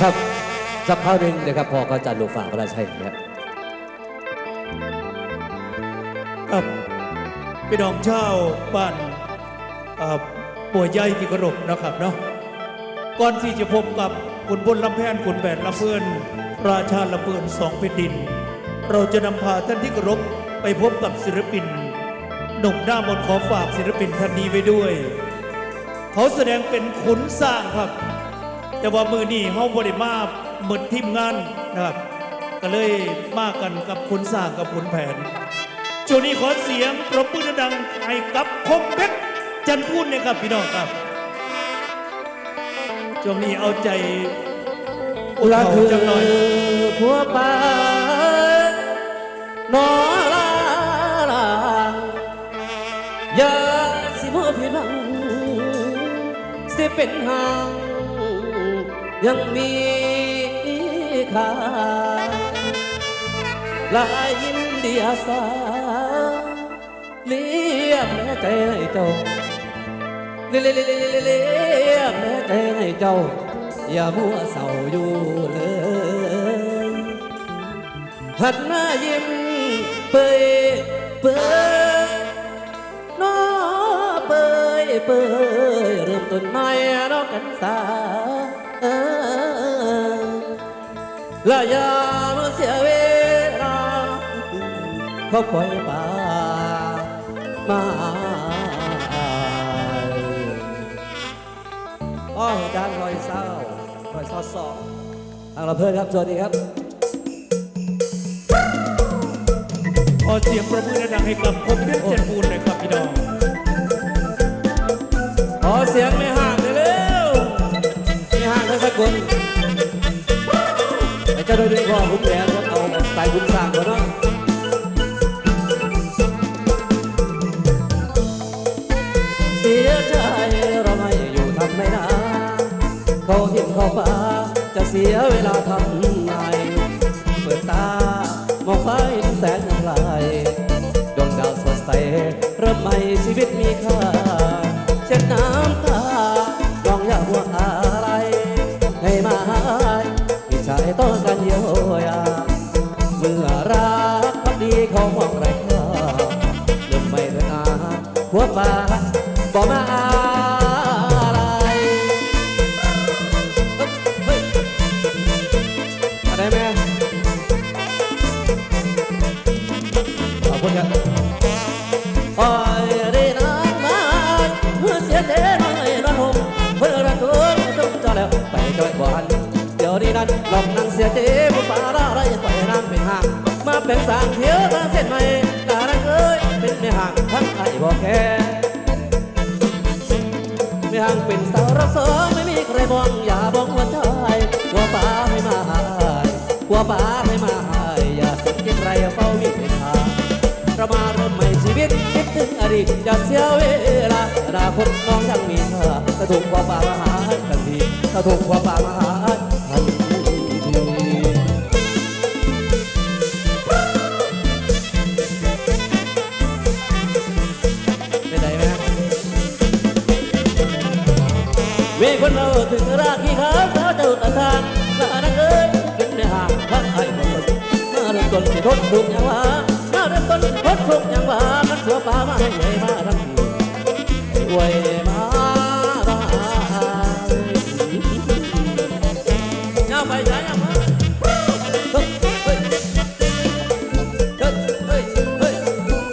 ครับสักคราวหนึ่งนะครับพอก็จะลูกฝากพระราชัยครับครับพี่น้องชาบ้านป่วยใหญ่ที่เคารพนะครับเนาะก่อนที่จะพบกับขุนพลลำแพนขุนแผนลำเพื่อนราชาลำเพื่อนสองแผ่นดิน เราจะนำพาท่านที่เคารพไปพบกับศิลปินหนุ่มหน้ามนขอฝากศิลปินท่านนี้ไว้ด้วย เขาแสดงเป็นขุนสร้างครับ แต่ว่ามือนี่เฮาบริมาเหมือนทีมงานนะครับ ก็เลยมากันกับขุนสร้างกับขุนแผนช่วงนี้ขอเสียงปรบมือดังให้กับคมเพชรจันพูนนะครับพี่น้องครับช่วงนี้เอาใจอุลาคือจังหน่อยผัวปานอลาลางอย่าสิมัวผิดหวังสิเป็นหาง ยังมีค่าลายยินดีอาสาเลี้ยแม่ใจให้เจ้าเลี้ยงเลเลเลเลียแม่ใจให้เจ้า อย่ามัวเศร้าอยู่เลยหัดหน้ายิ้มเปยเปยน้อเปยเปยเริ่มต้นใหม่เรักกันสา และอย่ามาเสียเวลาเขาคอยป่ามาอ้อจานรอยเศร้ารอยเศร้าสองทางเราเพื่อนครับ สวัสดีครับ ขอเสียงปรบมือดังๆให้กับคมเพชรจันพูนหนะครับพี่น้อง ขอเสียงไม่ห่างเลยเร็วไม่ห่างทั้งสักคนไปเจ้าด้ยด้วยพ่อคุ้มแผนครับเอาแบบสไตล์คุ้มสร้างก่อนเนาะเสียใจเราไม่อยู่ทำไม่ได้เขาเห็นเขาป่าจะเสียเวลาทำไงเปิดตามองฟ้าเห็นแสงอะไรดวงดาวสดใสเริ่มใหม่ชีวิตมีค่าเช็ดน้ำตาลองอย่าห่วอ สียใจผู้ป่าละไรปล่อยน้ำเป็นห่าง มาเป็นสางเที่ยวตาเส้นใหม่กาลังเอ้ยเป็นไม่ห่างทั้งไอ้บอกแค่ไม่ห่างเป็นสาวรักสองไม่มีใครมองอย่าบอกหัวใจหัวป่าให้มาหายหัวป่าให้มาหายอย่าสนใจใครเฝ้าวิ่งเป็นทางเรามาเริ่มใหม่ชีวิตคิดถึงอดีตจะเสียเวลาอนาคตน้องยังมีค่าถ้าถูกควาป่ามาหาทันทีถ้าถูกความป่ามาหา ต้นที่ทนทุกอย่างว่ามาเริ่มต้นทดทุกอย่างว่ามันตัวป่ามาให้ไหวมาทั้งทีให้ไวมาได้อย่าไปอย่าอย่ามาเฮ้ยเฮ้ยเฮ้ยเฮ้ยเฮ้ย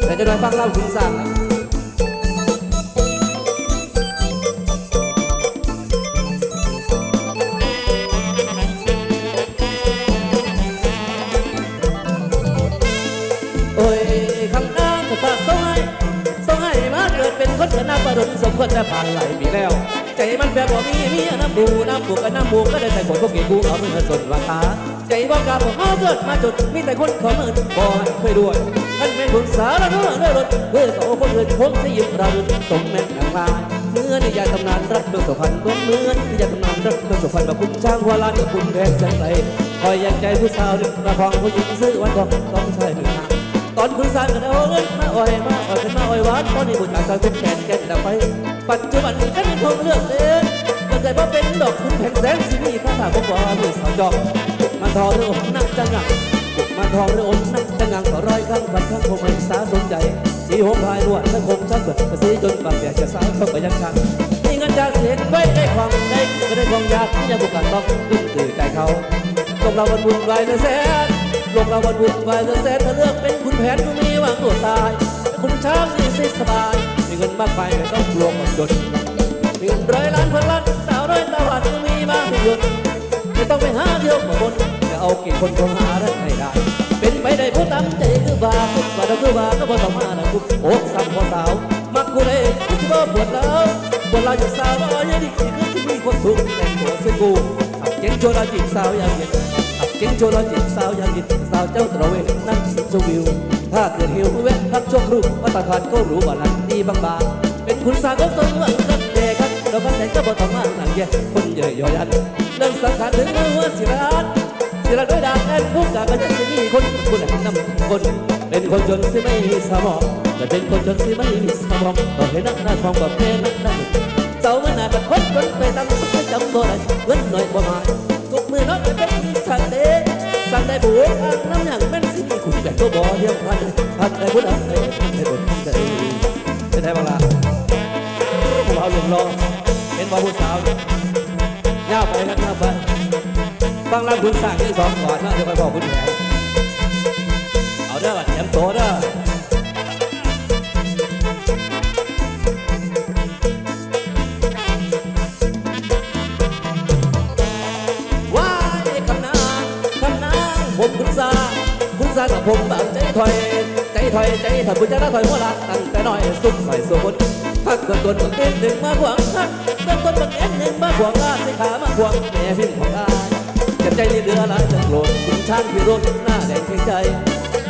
แต่จะได้ฟังเล่าถึงสั่งนะ สมควรจะผ่านไหลปีแล้ว ใจมันแบบบ่มีมีน้ำบูน้ำบุกกับน้ำบูก็ได้แต่คนพวกเก่งกูเอาเงินสดราคาใจบอกกับผมเอาเกิดมาจุดมีแต่คนขอเงินบ่ให้เคยด้วยท่านแม่นบุญสารนุเลื่อรถเพื่อโตคนอื่นคงจะยึดเราสมแม่นทางลาเมื่อนิยายตำนานรักเมืองสุพรรณเมืองเมือนิยายตำนานรักเมืองสุพรรณมาคุ้มช้างหัวล้านกับคุณแพงแสนไกลคอยยังใจผู้สาวดึกประคองผู้หญิงซื้อวันทองต้องใช้หนึ่ง ตอนคุณสร้างกันเอาเงินมาอ่อยมาอ่อยกันมาอ่อยหวานตอนนี้บุญการสร้างเป็นแขนแก่นดับไปปัจจุบันนี้ก็มีคนเลือกเล่นก็เคยบ่เป็นดอกคุณแผ่นแสนสิมีข้าถาบอกว่ามือสาวจอกมันทอเรืออมนักจังงังมันทองเรืออมนักจังงังก็ร้อยครั้งพันครั้งคงไม่สาสนใจสีหงพายนวดถ้าคงช่างเบิดกระสีจนปากแดดจะสาวต้องไปยังชังมีเงินจากเสียงไว้ได้ความได้ก็ได้ความยากที่จะบุกกันต้องขึ้นตื่นใจเขาตกเราวันวุ่นวายเลยแสน ลงเราวันวุ่นวายเลยแสนถ้าเลือกเป็นคุณแผนก็มีหวังตัวตายคุณช้างนี่สิสบาย มีเงินมากไปไม่ต้องกลัวความจนมีเงินร้อยล้านพันล้านสาวร้อยตาหวานก็มีมาไม่หยุดไม่ต้องไปหาเที่ยวมาบนจะเอากี่คนคงหาได้ไม่ได้ เป็นไปได้ผู้ตั้งใจคือบาคุบาดคือบาก็บ่ต้องมานะคุโอ้สามพอสาวมักกูเลยที่บ่ปวดแล้วปวดเราจะสาวว่ายังดีคือที่มีคนสูงแต่งตัวเสียกูขับเจ๊งโชว์ราจีบสาวอย่างเย็น ขับเจ๊งโชว์เราจีบสาวยางเย็นสาวเจ้าตระเวนนั่งชมวิว ถ้าเกิดหิวแวะพักชมรูปมาตรฐานก็รู้ว่าลันดีบางๆเป็นคุณสาวก็สมหวังรักแย่ครับเราก็แต่งก็บ่ต้องมาหนังแย่คนเยอะยอยันเรื่องสังขารถึงมือหัวสิรัตสิรัตด้วยดาบแอนผู้กาก็จะมีคนคนนำคนเป็นคนจนสิไม่มีสมองแต่เป็นคนจนสิไม่มีสมองก็ให้นักหน้าทองแบบเพลงนักนั่งเจ้ามันอาจจะคนจนไปตั้งไม่จำบ่ได้เงินหน่อยบ่ายทุก มือน้องไปเป็นสันเดสันได้บุกอ่างน้ำหยังแม่นสิมีคุณแต่ก็บ่เดียวพันพันได้บุญอะไรให้บุญได้จะได้บ้างล่ะผู้เอาหลุมรอเป็นบ่าวผู้สาวย่าไปครับย่าไปฟังรำคุณสั่งที่สองก่อนนะเดี๋ยวไปบอกคุณแผนเอาเด้อเตรียมตัวเด้อ สากับผมแบบใจถอย ใจถอยใจถ้าคุณจะได้ถอยหัวละตั้งแต่น้อยสุดถอยสุดพักเกิดตัวบังเอ็นหนึ่งมาขวางพักเกิดตัวบังเอ็นหนึ่งมาขวางลาดสิขามาขวางแม่พิมพ์ของอายเจ็บใจในเรือหลายจะโกรธคุณช่างพี่รถหน้าแดงเพียงใจ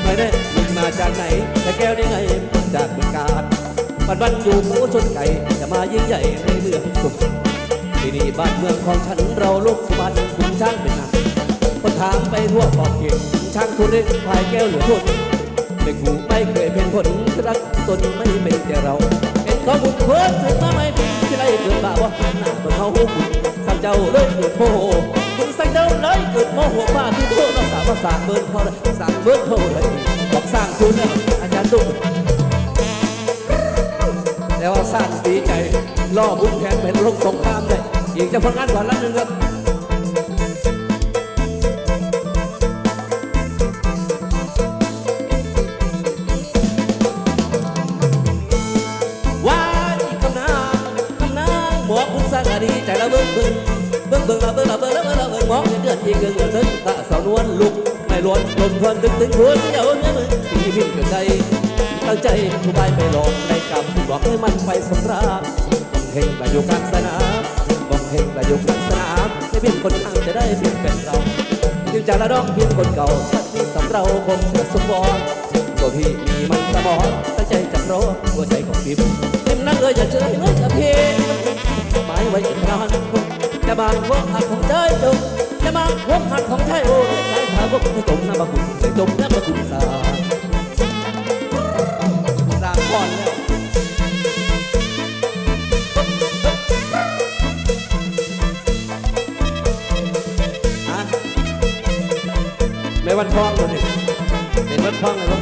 ไม่ได้ยิงมาจากไหน แต่แก้วนี่ไงมาจากเมืองกาญปันวันอยู่โคชนไก่จะมายิ่งใหญ่ในเมืองสุขที่นี่บ้านเมืองของฉันเราโลกสุวรรณคุณช่างเป็นหนักคนถามไปทั่วขอบเขตคุณ ช่างทุเรศพายแก้วหรือทุนไม่กูไม่เคยเป็นคนรักตนไม่เป็นแต่เรา เป็นขอบุญเพิ่มถึงมาไม่พิที่ไรเกิดบาว่าหน้าบนเขาหุ่นสั่งเจ้าเลยเกิดโมโหคุณสั่งเจ้าเลยเกิดโมโหป้าที่โทษเราสาวาสางเบิร์นเขาเลยสั่งเบิร์นเขาเลยบอกสร้างศูนเนี่ยอาจารย์ตุ้มแต่ว่าสร้างดีใจล่อบุญแขนเป็นลงสงครามเลยอีกจะพังงานก่อนละหนึ่งครับ ดีใจละเบิ่งเบิ่งเบิ่งเบิ่งละเบิ่งละเบิ่งละเบิ่งละเบิ่งมองเดือนอีกเกินเกินถึงตาสาว นวลลุกไม่ล้วนลมทวนตึงตึงทวนเจ้าเนื้อมือที่พิมพ์กิดใจตั้งใจผู้ใบไปหลอกได้กำผู้บอกให้มันไปสงครามต้องเฮงประอยู่กลางสนามต้องเฮงประอยู่กลางสนามให้พิมพ์คนข้างจะได้พิมพ์เป็นเราจึงจะละดองเพียงคนเก่าชาตินี้สำเราคงจะสมบูรณ์ตัวพี่มีมันสมองตั้งใจจะรอหัวใจของพิมพ์พิมพ์นั่งเลยอย่าเฉยเลยกับพลง หมายไว้อีกนานจะบางพวกหักของใจจงจะบางพวกหักของใจโอ้ยใจขาพวกให้จมน้ำมาคุณให้จมน้ำมาคุณสาสาก่อนแล้วฮะไม่วันท้องเลยเป็นวันท้องเลยมั้ง